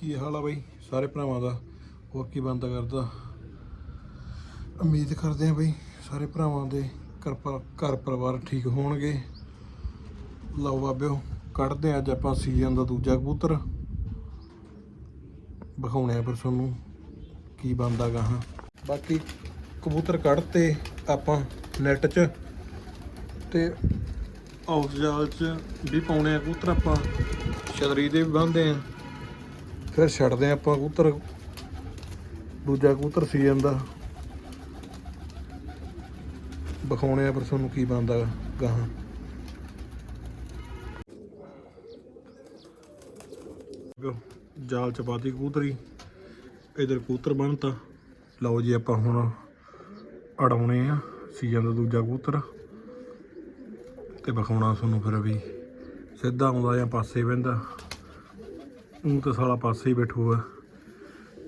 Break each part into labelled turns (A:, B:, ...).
A: ਕੀ ਹਾਲ ਆ ਬਾਈ? ਸਾਰੇ ਭਰਾਵਾਂ ਦਾ ਹੋਰ ਕੀ ਬੰਦਾ ਕਰਦਾ। ਉਮੀਦ ਕਰਦੇ ਆ ਬਈ ਸਾਰੇ ਭਰਾਵਾਂ ਦੇ ਘਰ ਘਰ ਪਰਿਵਾਰ ਠੀਕ ਹੋਣਗੇ। ਲਓ ਬਾਬਿਓ, ਕੱਢਦੇ ਆ ਅੱਜ ਆਪਾਂ ਸੀਜ਼ਨ ਦਾ ਦੂਜਾ ਕਬੂਤਰ। ਵਿਖਾਉਣੇ ਆ ਫਿਰ ਤੁਹਾਨੂੰ ਕੀ ਬੰਦਾ ਗਾਹਾਂ ਬਾਕੀ ਕਬੂਤਰ ਕੱਢਤੇ ਆਪਾਂ ਨੈਟ 'ਚ ਤੇ ਹਾਊਸ ਜਾਲ 'ਚ ਵੀ ਪਾਉਣੇ ਆ ਕਬੂਤਰ ਆਪਾਂ। ਛਤਰੀ ਦੇ ਵੀ ਬੰਨਦੇ ਆ। ਫਿਰ ਛੱਡਦੇ ਆ ਆਪਾਂ ਕਬੂਤਰ। ਦੂਜਾ ਕਬੂਤਰ ਸੀਜ਼ਨ ਦਾ। ਵਿਖਾਉਣੇ ਆ ਫਿਰ ਤੁਹਾਨੂੰ ਕੀ ਬਣਦਾ ਗਾਹਾਂ। ਜਾਲ ਚ ਪਾਤੀ ਕਬੂਤਰੀ। ਇਧਰ ਕਬੂਤਰ ਬਣਤਾ। ਲਓ ਜੀ ਆਪਾਂ ਹੁਣ ਅੜਾਉਣੇ ਆ ਸੀਜ਼ਨ ਦਾ ਦੂਜਾ ਕਬੂਤਰ। ਤੇ ਵਿਖਾਉਣਾ ਤੁਹਾਨੂੰ ਫਿਰ ਵੀ। ਸਿੱਧਾ ਆਉਂਦਾ ਜਾਂ ਪਾਸੇ ਬਹਿੰਦਾ ਉਹ ਤਾਂ ਸਾਲਾ ਪਾਸੇ ਹੀ ਬੈਠੂਗਾ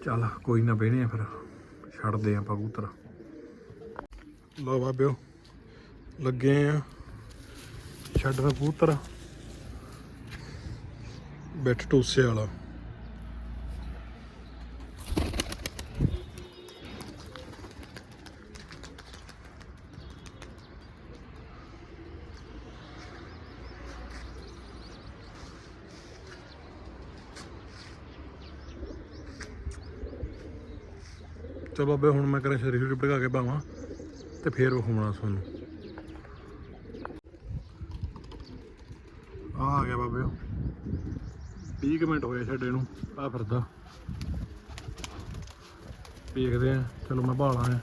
A: ਚੱਲ ਕੋਈ ਨਾ ਬਹਿਣੇ ਆ ਫਿਰ। ਛੱਡਦੇ ਆ ਆਪਾਂ ਕਬੂਤਰ। ਲਓ ਬਾਬਿਓ, ਲੱਗੇ ਆ। ਛੱਡਣ ਕਬੂਤਰ। ਬੈਠ ਟੋਸੇ ਵਾਲਾ। ਚਲੋ ਬਾਬੇ, ਹੁਣ ਮੈਂ ਕਰਾਂ ਸ਼ਰੀਰ ਸ਼ਰੀਰ ਭਗਾ ਕੇ ਪਾਵਾਂ ਤੇ ਫੇਰ ਹੋਣਾ ਤੁਹਾਨੂੰ। ਆ ਆ ਗਿਆ ਬਾਬੇ 20 ਕੁ ਮਿੰਟ ਹੋਏ ਛੱਡੇ ਨੂੰ, ਆ ਫਿਰਦਾ। ਦੇਖਦੇ ਆ, ਚਲੋ ਮੈਂ ਭਾਲਾਂ ਆ।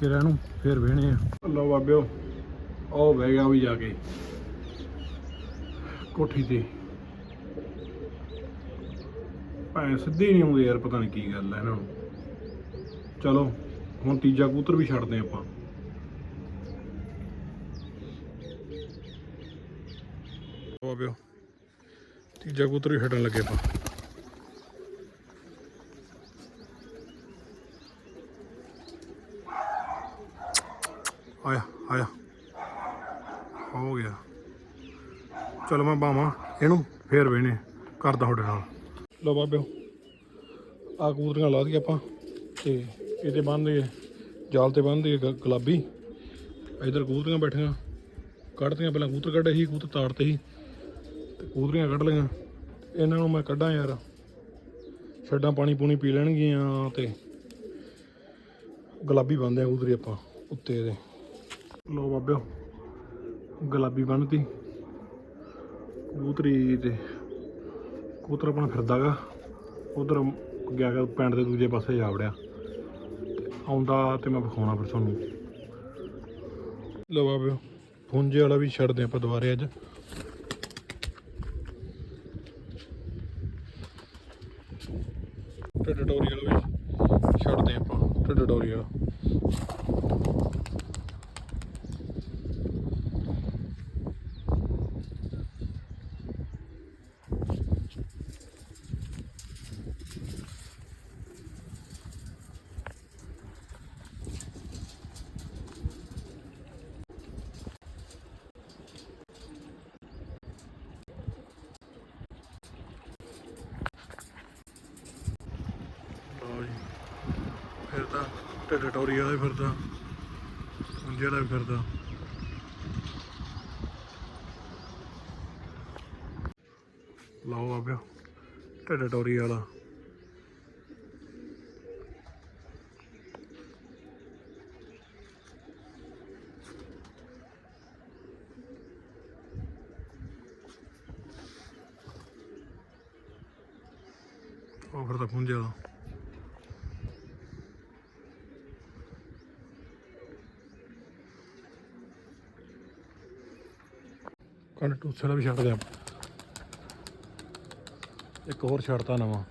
A: ਕਿਰਾਂ ਨੂੰ ਫੇਰ ਵੇਹਣੇ ਆ। ਲਓ ਬਾਬਿਓ ਆਹ ਬਹਿ ਗਿਆ ਵੀ ਜਾ ਕੇ। ਕੋਠੀ ਤੇ। ਭਾਵੇਂ ਸਿੱਧੇ ਨਹੀਂ ਆਉਂਦੇ ਯਾਰ, ਪਤਾ ਨਹੀਂ ਕੀ ਗੱਲ ਹੈ ਇਹਨਾਂ ਨੂੰ। ਚਲੋ, ਹੁਣ ਤੀਜਾ ਕਬੂਤਰ ਵੀ ਛੱਡਦੇ ਆਪਾਂ। ਬਾਬਿਓ ਤੀਜਾ ਕਬੂਤਰ ਵੀ ਛੱਡਣ ਲੱਗੇ ਆਪਾਂ। ਆਇਆ ਆਇਆ। ਹੋ ਗਿਆ। ਚਲੋ ਮੈਂ ਬਾਵਾਂ ਇਹਨੂੰ ਫੇਰ ਵੇਣੇ ਕਰਦਾ ਤੁਹਾਡੇ ਨਾਲ। ਲੋ ਬਾਬਿਓ ਆ ਕਬੂਤਰੀਆਂ ਲਾ ਦਈਏ ਆਪਾਂ, ਤੇ ਇਹਦੇ ਬੰਨ੍ਹਦੇ ਜਾਲ ਤੇ ਬੰਨ੍ਹਦੇ ਗ- ਗੁਲਾਬੀ। ਇਧਰ ਕਬੂਤਰੀਆਂ ਬੈਠੀਆਂ ਕੱਢਦੀਆਂ ਪਹਿਲਾਂ, ਕਬੂਤਰ ਕੱਢੇ ਸੀ, ਕਬੂਤਰ ਤਾੜਤੇ ਸੀ, ਤੇ ਕਬੂਤਰੀਆਂ ਕੱਢ ਲਈਆਂ। ਇਹਨਾਂ ਨੂੰ ਮੈਂ ਕੱਢਾਂ ਯਾਰ। ਛੱਡਾਂ ਪਾਣੀ ਪੂਣੀ ਪੀ ਲੈਣਗੀਆਂ ਤੇ ਗੁਲਾਬੀ ਬੰਨਦੇ ਆ ਕਬੂਤਰੀ ਆਪਾਂ, ਉੱਤੇ ਇਹਦੇ। ਲੋ ਬਾਬਿਓ, ਗੁਲਾਬੀ ਬੰਨਤੀ ਕਬੂਤਰੀ ਤੇ ਕਬੂਤਰ ਆਪਣਾ ਫਿਰਦਾਗਾ ਉਧਰ ਗਿਆ ਗਾ ਪਿੰਡ ਦੇ ਦੂਜੇ ਪਾਸੇ ਜਾ ਵੜਿਆ। ਆਉਂਦਾ ਤੇ ਮੈਂ ਵਿਖਾਉਣਾ ਫਿਰ ਤੁਹਾਨੂੰ। ਲਵਾ ਬਾਬਿਓ ਫੁੰਜੇ ਵਾਲਾ ਵੀ ਛੱਡਦੇ ਆਪਾਂ ਦੁਬਾਰੇ ਅੱਜ। ਟਿਊਟੋਰੀਅਲ ਵੀ ਛੱਡਦੇ ਆਪਾਂ ਟਿਊਟੋਰੀਅਲ ਵਾਲਾ ਜੀ ਫਿਰਦਾ ਟਿਊਟੋਰੀਅਲ ਵਾਲਾ ਵੀ ਫਿਰਦਾ। ਫੁੰਜੇ ਵਾਲਾ ਵੀ ਫਿਰਦਾ। ਲਾਓ ਆਬਿਓ ਟੋਰੀ ਵਾਲਾ। ਉਹ ਫਿਰਦਾ ਫੁੰਜੇ ਵਾਲਾ। ਕੰਨ ਟੂਸੇ ਵਾਲਾ ਵੀ ਛੱਡਦੇ ਆਪਾਂ ਇੱਕ ਹੋਰ ਛੱਡਤਾ ਨਵਾਂ।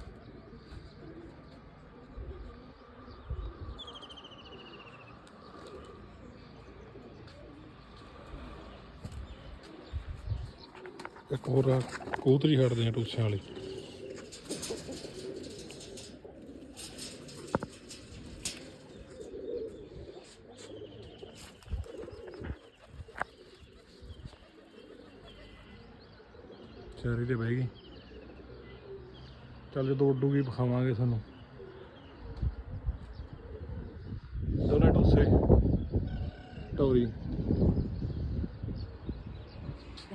A: ਇੱਕ ਹੋਰ ਕੂਤਰੀ ਛੱਡਦੇ ਆ ਟੂਸਿਆਂ ਵਾਲੀ। ਚਾਰੀ ਤੇ ਬਹਿ ਗਈ ਚੱਲ ਜਦੋਂ ਉੱਡੂਗੀ ਵਿਖਾਵਾਂਗੇ ਤੁਹਾਨੂੰ। ਦੋਨੇ ਟੁੱਸੇ। ਟੌਰੀ।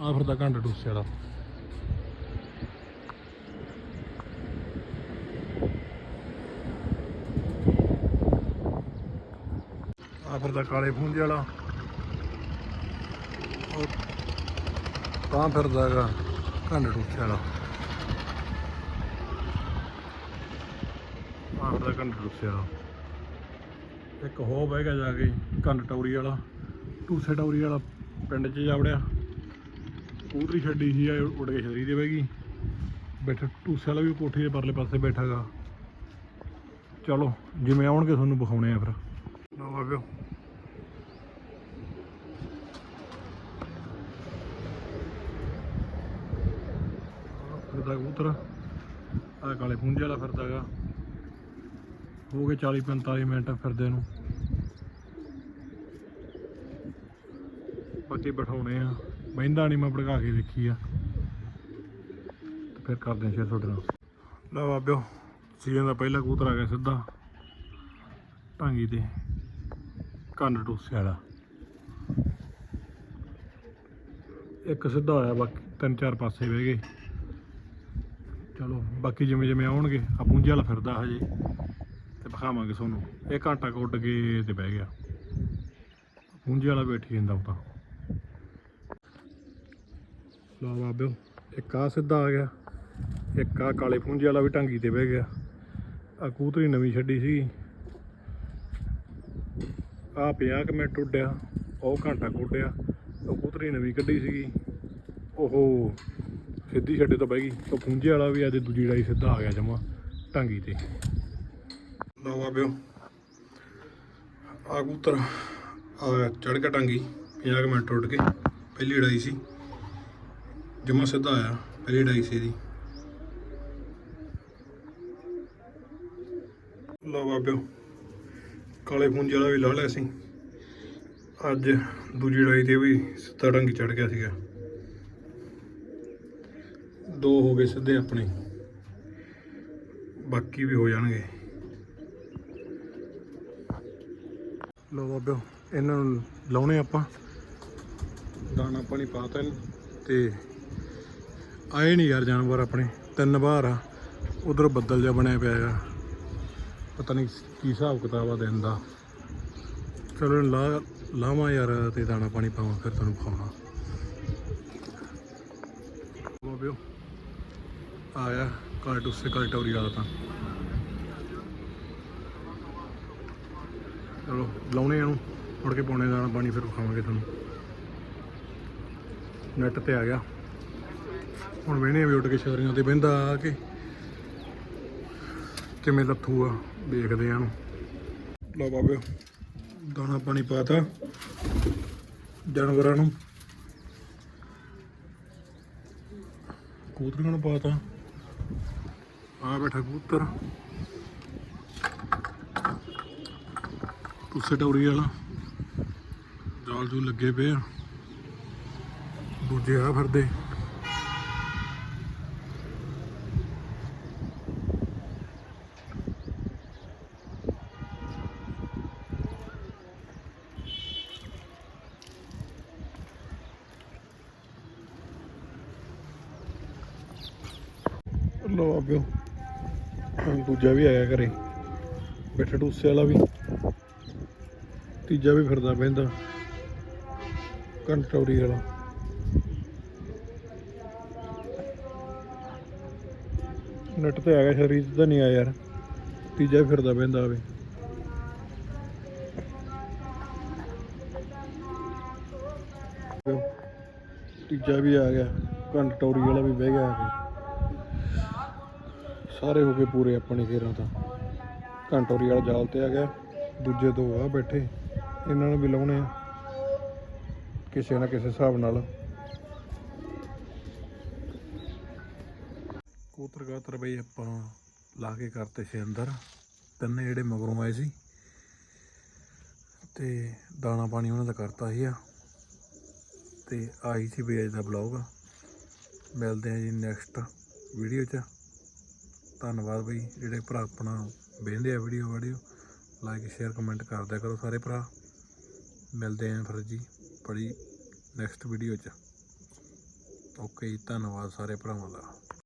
A: ਆ ਫਿਰਦਾ ਘੰਟਾ ਟੁੱਸੇ ਵਾਲਾ। ਆ ਫਿਰਦਾ ਕਾਲੇ ਫੂੰਜੇ ਵਾਲਾ। ਤਾਂ ਫਿਰਦਾ ਹੈਗਾ। ਘੰਟਾ ਟੁੱਸੇ ਵਾਲਾ ਆ ਫਿਰਦਾ ਵਾਲਾ ਇੱਕ ਹੋ ਬਹਿ ਗਿਆ ਜਾ ਕੇ ਕੰਨ ਟੌਰੀ ਵਾਲਾ, ਟੂਸੇ ਟੌਰੀ ਵਾਲਾ ਪਿੰਡ 'ਚ ਜਾ ਵੜਿਆ। ਕੂਦਰੀ ਛੱਡੀ ਸੀ ਆ ਉੱਡ ਕੇ ਸ਼ਰੀ ਦੇ ਬਹਿ ਗਈ ਬੈਠਾ, ਟੂਸੇ ਵਾਲਾ ਵੀ ਕੋਠੀ ਦੇ ਪਰਲੇ ਪਾਸੇ ਬੈਠਾਗਾ ਚਲੋ, ਜਿਵੇਂ ਆਉਣਗੇ ਤੁਹਾਨੂੰ ਵਿਖਾਉਣੇ ਆ ਫਿਰ। ਲਓ ਆਗਿਓ ਫਿਰਦਾ ਕਬੂਤਰ। ਆ ਕਾਲੇ ਪੁੰਜੇ ਵਾਲਾ ਫਿਰਦਾਗਾ ਹੋ ਗਏ 40 45 ਮਿੰਟ ਫਿਰਦੇ ਨੂੰ। ਬਾਕੀ ਬਿਠਾਉਣੇ ਆ। ਬਹਿੰਦਾ ਨਹੀਂ ਮੈਂ ਭੜਕਾ ਕੇ ਦੇਖੀ ਆ। ਤੇ ਫਿਰ ਕਰਦੇ ਆ ਸ਼ੇਅਰ ਤੁਹਾਡੇ ਨਾਲ। ਲਓ ਬਾਬਿਓ, ਸੀਜ਼ਨ ਦਾ ਪਹਿਲਾ ਕਬੂਤਰ ਆ ਗਿਆ ਸਿੱਧਾ। ਟਾਂਗੀ ਤੇ ਕੰਨ ਟੂਸੇ ਵਾਲਾ। ਇੱਕ ਸਿੱਧਾ ਹੋਇਆ, ਬਾਕੀ ਤਿੰਨ ਚਾਰ ਪਾਸੇ ਬਹਿ ਗਏ। ਚਲੋ, ਬਾਕੀ ਜਿਵੇਂ ਜਿਵੇਂ ਆਉਣਗੇ ਆ ਪੁੰਜੇ ਵਾਲਾ ਫਿਰਦਾ ਹਜੇ, ਤੇ ਵਿਖਾਵਾਂਗੇ ਤੁਹਾਨੂੰ। ਇਹ ਘੰਟਾ ਕੁ ਉੱਡ ਕੇ ਤੇ ਬਹਿ ਗਿਆ। ਪੁੰਜੇ ਵਾਲਾ ਬੈਠੀ ਜਾਂਦਾ ਉਹ ਤਾਂ। ਲਓ ਬਾਬਿਓ, ਇੱਕ ਆ ਸਿੱਧਾ ਆ ਗਿਆ, ਇੱਕ ਆ ਕਾਲੇ ਪੁੰਜੇ ਵਾਲਾ ਵੀ ਟਾਂਗੀ ਤੇ ਬਹਿ ਗਿਆ। ਆ ਕੂਤਰੀ ਨਵੀਂ ਛੱਡੀ ਸੀ ਆ 50 ਕੁ ਮਿੰਟ ਉੱਡਿਆ, ਉਹ ਘੰਟਾ ਕੁ ਉਹ ਕੂਤਰੀ ਨਵੀਂ ਕੱਢੀ ਸੀਗੀ। ਉਹ ਸਿੱਧੀ ਛੱਡੇ ਤੋਂ ਬਹਿ ਗਈ। ਉਹ ਪੁੰਜੇ ਵਾਲਾ ਵੀ ਅੱਜ ਦੂਜੀ ਡਾਈ ਸਿੱਧਾ ਆ ਗਿਆ ਜਮਾ ਟਾਂਗੀ ਤੇ। ਲਓ ਬਾਬਿਓ ਆ ਕਬੂਤਰ ਆ ਚੜ ਕੇ ਟਾਂਗੀ 50 ਕੁ ਮਿੰਟ ਉੱਡ ਕੇ, ਪਹਿਲੀ ਲੜਾਈ ਸੀ। ਜਮਾ ਸਿੱਧਾ ਆਇਆ, ਪਹਿਲੀ ਲੜਾਈ ਸੀ ਇਹਦੀ। ਲਓ ਬਾਬਿਓ, ਕਾਲੇ ਪੁੰਜੇ ਵਾਲਾ ਵੀ ਲਾ ਲਿਆ ਸੀ। ਅੱਜ ਦੂਜੀ ਲੜਾਈ ਤੇ ਵੀ ਸਿੱਧਾ ਟਾਂਗੀ ਚੜ ਗਿਆ ਸੀਗਾ। ਦੋ ਹੋ ਗਏ ਸਿੱਧੇ ਆਪਣੇ। ਬਾਕੀ ਵੀ ਹੋ ਜਾਣਗੇ। ਲੋ ਬਾਬਿਓ ਇਹਨਾਂ ਨੂੰ ਲਾਉਣੇ ਆਪਾਂ। ਦਾਣਾ ਪਾਣੀ ਪਾਤਾ ਇਹਨੂੰ ਤੇ ਆਏ ਨਹੀਂ ਯਾਰ ਜਾਨਵਰ ਆਪਣੇ। ਤਿੰਨ ਵਾਰ ਆ, ਉਧਰ ਬੱਦਲ ਜਿਹਾ ਬਣਿਆ ਪਿਆ ਹੈਗਾ। ਪਤਾ ਨਹੀਂ ਕੀ ਹਿਸਾਬ ਕਿਤਾਬ ਆ ਦਿਨ ਦਾ। ਚਲੋ ਲਾ ਲਾਵਾਂ ਯਾਰ ਤੇ ਦਾਣਾ ਪਾਣੀ ਪਾਵਾਂ, ਫਿਰ ਤੁਹਾਨੂੰ ਖਾਣਾ ਬਾਬਿਓ ਆਇਆ ਕਾਰਟੂਸ ਸੇ ਕਾਲਟੌਰੀ ਵਾਲਾ ਤਾਂ। ਚਲੋ, ਲਾਉਣੇ ਇਹਨੂੰ, ਮੁੜ ਕੇ ਪਾਉਣੇ ਦਾਣਾ ਪਾਣੀ, ਫਿਰ ਖਾਵਾਂਗੇ ਤੁਹਾਨੂੰ। ਨੈਟ ਤੇ ਆ ਗਿਆ। ਹੁਣ ਵੇਹਣੇ ਵੀ ਉੱਡ ਕੇ ਸ਼ਹਿਰੀਆਂ ਤੇ ਬਹਿੰਦਾ ਆ ਕੇ। ਕਿਵੇਂ ਲੱਥੂ ਆ, ਦੇਖਦੇ ਆ ਇਹਨੂੰ। ਲਓ ਬਾਬੇ ਦਾਣਾ ਪਾਣੀ ਪਾਤਾ ਜਾਨਵਰਾਂ ਨੂੰ। ਕਬੂਤਰਾਂ ਨੂੰ ਪਾਤਾ। ਆ ਬੈਠਾ ਕਬੂਤਰ। ਤੁਸੇ ਟੌਰੀ ਵਾਲਾ। ਜਾਲ ਜੂ ਲੱਗੇ ਪਏ ਆ। ਦੂਜੇ ਆ ਫਿਰਦੇ। ਲੋ ਆਬਿਓ ਦੂਜਾ ਵੀ ਆਇਆ ਘਰੇ। ਬੈਠਾ ਟੂਸੇ ਵਾਲਾ ਵੀ। ਤੀਜਾ ਵੀ ਫਿਰਦਾ ਪੈਂਦਾ ਕੰਟਰੌਰੀ ਵਾਲਾ। ਨੈਟ ਤੇ ਆ ਸ਼ਰੀਰ ਤਾਂ ਨਹੀਂ ਆਇਆ ਯਾਰ। ਤੀਜਾ ਵੀ ਫਿਰਦਾ ਪੈਂਦਾ ਆਵੇ। ਤੀਜਾ ਵੀ ਆ ਗਿਆ। ਕੰਟਰੌਰੀ ਵਾਲਾ ਵੀ ਬਹਿ ਗਿਆ ਆ ਕੇ। ਸਾਰੇ ਹੋ ਗਏ ਪੂਰੇ ਆਪਣੇ ਘੇਰਾਂ ਤਾਂ। ਘੰਟੋਰੀ ਵਾਲਾ ਜਾਲ ਤੇ ਆ ਗਿਆ। ਦੂਜੇ ਦੋ ਆ ਬੈਠੇ। ਇਹਨਾਂ ਨੂੰ ਵੀ ਲਾਉਣੇ ਆ। ਕਿਸੇ ਨਾ ਕਿਸੇ ਹਿਸਾਬ ਨਾਲ। ਕੂਤਰ ਗਾਤਰ ਬਈ ਆਪਾਂ ਲਾ ਕੇ ਕਰਤੇ ਸੀ ਅੰਦਰ। ਤਿੰਨੇ ਜਿਹੜੇ ਮਗਰੋਂ ਆਏ ਸੀ। ਤੇ ਦਾਣਾ ਪਾਣੀ ਉਹਨਾਂ ਦਾ ਕਰਤਾ ਸੀ ਆ। ਤੇ ਆਈ ਸੀ ਵੀ ਅੱਜ ਦਾ ਬਲੌਗ ਮਿਲਦੇ ਆ ਜੀ ਨੈਕਸਟ ਵੀਡੀਓ 'ਚ। ਧੰਨਵਾਦ ਬਈ, ਜਿਹੜੇ ਭਰਾ ਆਪਣਾ ਵੇਖਦੇ ਆ video video. Like share comment ਕਰਦਿਆ ਕਰੋ ਸਾਰੇ ਭਰਾ। ਮਿਲਦੇ ਆਂ ਫਿਰ ਜੀ ਬੜੀ ਨੈਕਸਟ ਵੀਡੀਓ 'ਚ। ਓਕੇ ਜੀ, ਧੰਨਵਾਦ ਸਾਰੇ ਭਰਾਵਾਂ ਦਾ।